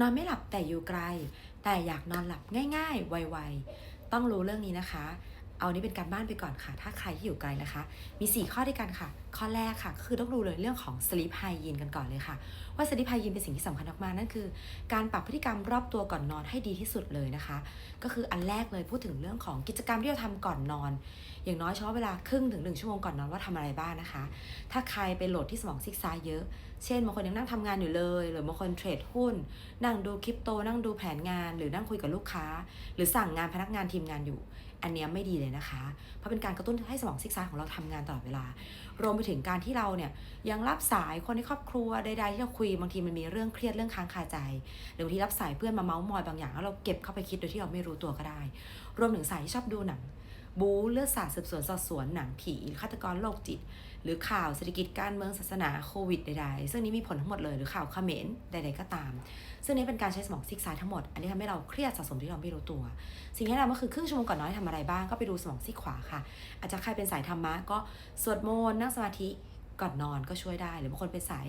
นอนไม่หลับแต่อยู่ไกล แต่อยากนอนหลับง่าย ๆ ไวๆ ต้องรู้เรื่องนี้นะคะ เอานี้เป็นการบ้านไปก่อนค่ะ ถ้าใครที่อยู่ไกลนะคะ มี 4 ข้อด้วยกันค่ะ ข้อแรกค่ะ คือต้องดูเลยเรื่องของ sleep hygiene กันก่อนเลยค่ะ ว่า sleep hygiene เป็นสิ่งที่สำคัญมากๆนั่นคือ การปรับพฤติกรรมรอบตัวก่อนนอนให้ดีที่สุดเลยนะคะ ก็คืออันแรกเลยพูดถึงเรื่องของกิจกรรมที่เราทำก่อนนอน อย่างน้อยเฉพาะเวลาครึ่งถึงหนึ่งชั่วโมงก่อนนอนว่าทำอะไรบ้างนะคะ ถ้าใครไปโหลดที่สมองซิกซ้ายเยอะ เช่นบางคนยังนั่งทำงานอยู่เลย หรือบางคนเทรดหุ้น นั่งดูคริปโต นั่งดูแผนงาน หรือนั่งคุยกับลูกค้า หรือสั่งงานพนักงานทีมงานอยู่ อันนี้ไม่ดีเลยนะคะ เพราะเป็นการกระตุ้นให้สมองซิกซ้ายของเราทำงานตลอดเวลา รวมไปถึงการที่เราเนี่ยยังรับสายคนในครอบครัวใดๆที่เราคุยบางทีมันมีเรื่องเครียดเรื่องค้างคาใจ หรือบางทีรับสายเพื่อนมาเมาส์มอยบางอย่างแล้วเราเก็บเข้าไปคิดโดยที่เราไม่รู้ตัวก็ได้ รวมถึงสายที่ชอบดูหนัง บู๊เลือดสาดสืบสวนสอบสวนหนังผีฆาตกรโรคจิต หรือข่าวเศรษฐกิจการเมืองศาสนาโควิดใดๆ ซึ่งนี้มีผลทั้งหมดเลยหรือข่าวเขมรใด ๆ ก็ตาม ซึ่งนี้เป็นการใช้สมองซิกซ้ายทั้งหมด อันนี้ทำให้เราเครียดสะสมที่เราไม่รู้ตัว สิ่งที่แนะนำก็คือครึ่งชั่วโมงก่อนนอนทำอะไรบ้างก็ไปดูสมองซีกขวาค่ะ อาจจะใครเป็นสายธรรมะก็สวดมนต์นั่งสมาธิก่อนนอนก็ช่วยได้ หรือบางคนเป็นสาย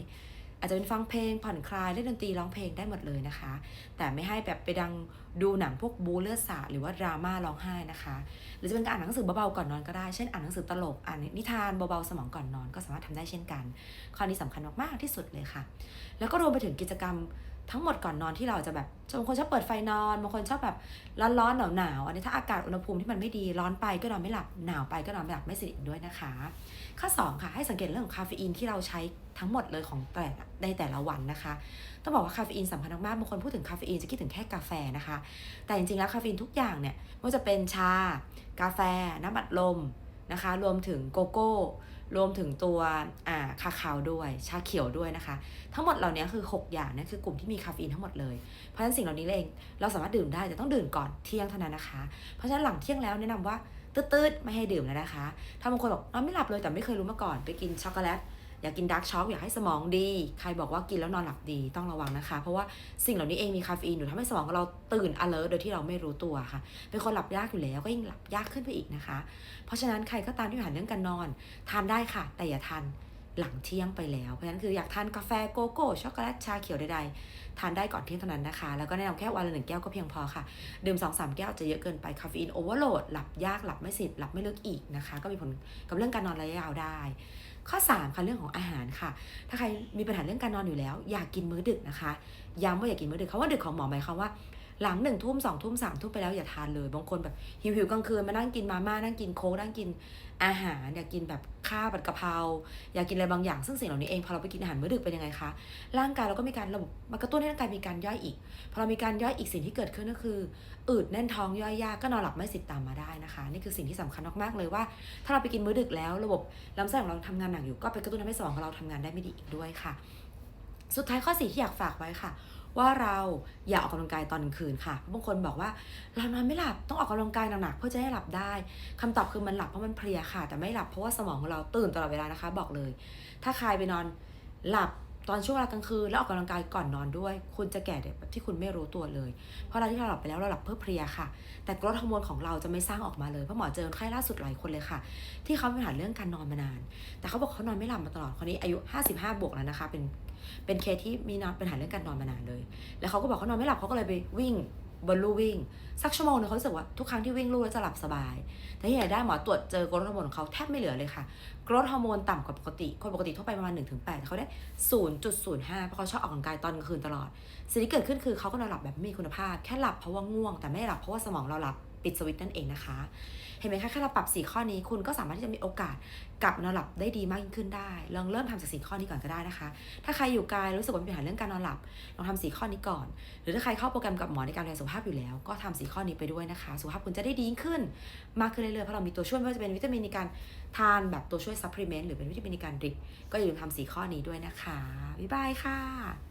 อาจจะเป็นฟังเพลงผ่อนคลายเล่นดนตรีร้องเพลงได้หมดเลยนะคะ แต่ไม่ให้แบบไปดังดูหนังพวกบูเลือดสาหรือว่าดราม่าร้องไห้นะคะ หรือจะเป็นการอ่านหนังสือเบาๆก่อนนอนก็ได้ เช่นอ่านหนังสือตลกอ่านนิทานเบาๆสมองก่อนนอนก็สามารถทำได้เช่นกัน ข้อนี้สำคัญมากๆที่สุดเลยค่ะ แล้วก็รวมไปถึงกิจกรรม ทั้งหมดก่อนนอนที่เราจะแบบบางคนชอบเปิดไฟนอนบางคนชอบแบบร้อนๆหนาวๆอันนี้ถ้าอากาศอุณหภูมิที่มันไม่ดีร้อนไปก็นอนไม่หลับหนาวไปก็นอนไม่หลับไม่สนิทด้วยนะคะ ข้อ 2 ค่ะให้สังเกตเรื่องของคาเฟอีนที่เราใช้ทั้งหมดเลยของแต่ในแต่ละวันนะคะ ต้องบอกว่าคาเฟอีนสำคัญมากบางคนพูดถึงคาเฟอีนจะคิดถึงแค่กาแฟนะคะ แต่จริงๆแล้วคาเฟอีนทุกอย่างเนี่ยไม่ว่าจะเป็นชา กาแฟ น้ำอัดลมนะคะ รวมถึงโกโก้ รวมถึงตัวอ่าคาคาวด้วย ชาเขียวด้วยนะคะ ทั้งหมดเหล่านี้คือ 6 อย่างนี่นคือกลุ่มที่มีคาเฟอีนทั้งหมดเลย เพราะฉะนั้นสิ่งเหล่านี้เอง เราสามารถดื่มได้แต่ต้องดื่มก่อนเที่ยงเท่านั้นนะคะ เพราะฉะนั้นหลังเที่ยงแล้วแนะนำว่าตืดๆไม่ให้ดื่มแล้วนะคะ ถ้าบางคนบอกนอนไม่หลับเลยแต่ไม่เคยรู้มาก่อน ไปกินช็อกโกแลต อยากกินดาร์กช็อกอยากให้สมองดี ใครบอกว่ากินแล้วนอนหลับดีต้องระวังนะคะ เพราะว่าสิ่งเหล่านี้เองมีคาเฟอีนอยู่ทำให้สมองของเราตื่น alert โดยที่เราไม่รู้ตัวค่ะ เป็นคนหลับยากอยู่แล้วก็ยิ่งหลับยากขึ้นไปอีกนะคะ เพราะฉะนั้นใครก็ตามที่หันเรื่องการนอน ทานได้ค่ะ แต่อย่าทาน หลังเที่ยงไปแล้ว เพราะฉะนั้นคืออยากทานกาแฟโกโก้ช็อกโกแลตชาเขียวใดๆ ทานได้ก่อนเที่ยงเท่านั้นนะคะ แล้วก็แนะนำแค่วันละหนึ่งแก้วก็เพียงพอค่ะ ดื่ม2อสแก้วจะเยอะเกินไปคาเฟอีนโอเวอร์โหลดหลับยากหลับไม่สนิทหลับไม่ลึกอีกนะคะ ก็มีผลกับเรื่องการนอนระยะยาวได้ ข้อ3ค่ะเรื่องของอาหารค่ะ ถ้าใครมีปัญหาเรื่องการนอนอยู่แล้ว อยากกินมื้อดึกนะคะ ย้ำว่าอย่ากินมื้อดึกคำว่าดึกของหมอหมายความว่า หลังหนึ่งทุ่มสองทุ่มสามทุ่มไปแล้วอย่าทานเลย บางคนแบบหิวหิวกลางคืนมานั่งกินมาม่านั่งกินโค้กนั่งกินอาหารอยากกินแบบข้าวผัดกะเพราอยากกินอะไรบางอย่างซึ่งสิ่งเหล่านี้เองพอเราไปกินอาหารมื้อดึกเป็นยังไงคะร่างกายเราก็มีการระบบมันกระตุ้นให้ร่างกายมีการย่อยอีกพอเรามีการย่อยอีกสิ่งที่เกิดขึ้นก็คืออืดแน่นท้องย่อยยากก็นอนหลับไม่สิทธิ์ตามมาได้นะคะ นี่คือสิ่งที่สำคัญมากๆเลยว่า ถ้าเราไปกินมื้อดึกแล้ว ระบบลำไส้ของเราทำงานหนักอยู่ก็ไปกระตุ้นทำให้สมองของเราทำงานได้ไม่ดีอีกด้วยค่ะ สุดท้ายข้อสี่ที่อยากฝากไว้ค่ะ ว่าเราอย่าออกกำลังกายตอนกลางคืนค่ะบางคนบอกว่าเรานอนไม่หลับต้องออกกำลังกายหนักๆเพื่อจะให้หลับได้คำตอบคือมันหลับเพราะมันเพลียค่ะ แต่ไม่หลับเพราะว่าสมองของเราตื่นตลอดเวลานะคะ บอกเลย ถ้าใครไปนอนหลับ ตอนช่วงเวลากลางคืนแล้วออกกำลังกายก่อนนอนด้วย คุณจะแก่แบบที่คุณไม่รู้ตัวเลย เพราะเราที่เราหลับไปแล้วเราหลับเพื่อเพลียค่ะ แต่กรดฮอร์โมนของเราจะไม่สร้างออกมาเลยเพราะหมอเจอไข้ล่าสุดหลายคนเลยค่ะ ที่เขามีปัญหาเรื่องการนอนมานาน แต่เขาบอกเขานอนไม่หลับมาตลอดคนนี้อายุ 55 บวกแล้วนะคะ เป็นเป็นเคสที่มีนอนเป็นปัญหาเรื่องการนอนมานานเลย แล้วเขาก็บอกเขานอนไม่หลับเขาก็เลยไปวิ่ง บนลู่วิ่ง สักชั่วโมงหนึงเขารู้สึกว่าทุกครั้งที่วิ่งลู่แล้วจะหลับสบาย แต่ที่ไหนได้หมอตรวจเจอกรดฮอร์โมนของเขาแทบไม่เหลือเลยค่ะกรดฮอร์โมนต่ำกว่าปกติ คนปกติทั่วไปประมาณ 1-8แต่เขาได้ 0.05 เพราะเขาชอบออกกำลังกายตอนกลางคืนตลอด สิ่งที่เกิดขึ้นคือเขาก็นอนหลับแบบไม่มีคุณภาพ แค่หลับเพราะว่าง่วง แต่ไม่ได้หลับเพราะว่าสมองเราหลับ ปิดสวิตช์นั่นเองนะคะ เห็นไหมคะแค่เราปรับ 4 ข้อนี้คุณก็สามารถที่จะมีโอกาสกลับนอนหลับได้ดีมากยิ่งขึ้นได้ ลองเริ่มทำจากสีข้อนี้ก่อนก็ได้นะคะ ถ้าใครอยู่ไกลรู้สึกว่ามีปัญหาเรื่องการนอนหลับ ลองทำสีข้อนี้ก่อน หรือถ้าใครเข้าโปรแกรมกับหมอในการดูแลสุขภาพอยู่แล้ว ก็ทำสีข้อนี้ไปด้วยนะคะ สุขภาพคุณจะได้ดียิ่งขึ้น มากขึ้นเรื่อยๆ เพราะเรามีตัวช่วยไม่ว่าจะเป็นวิตามินในการทานแบบตัวช่วยซัพพลีเมนต์หรือเป็นวิตามินในการดริปก็อย่าลืมทำสีข้อนี้ด้วยนะคะ บ๊ายบายค่ะ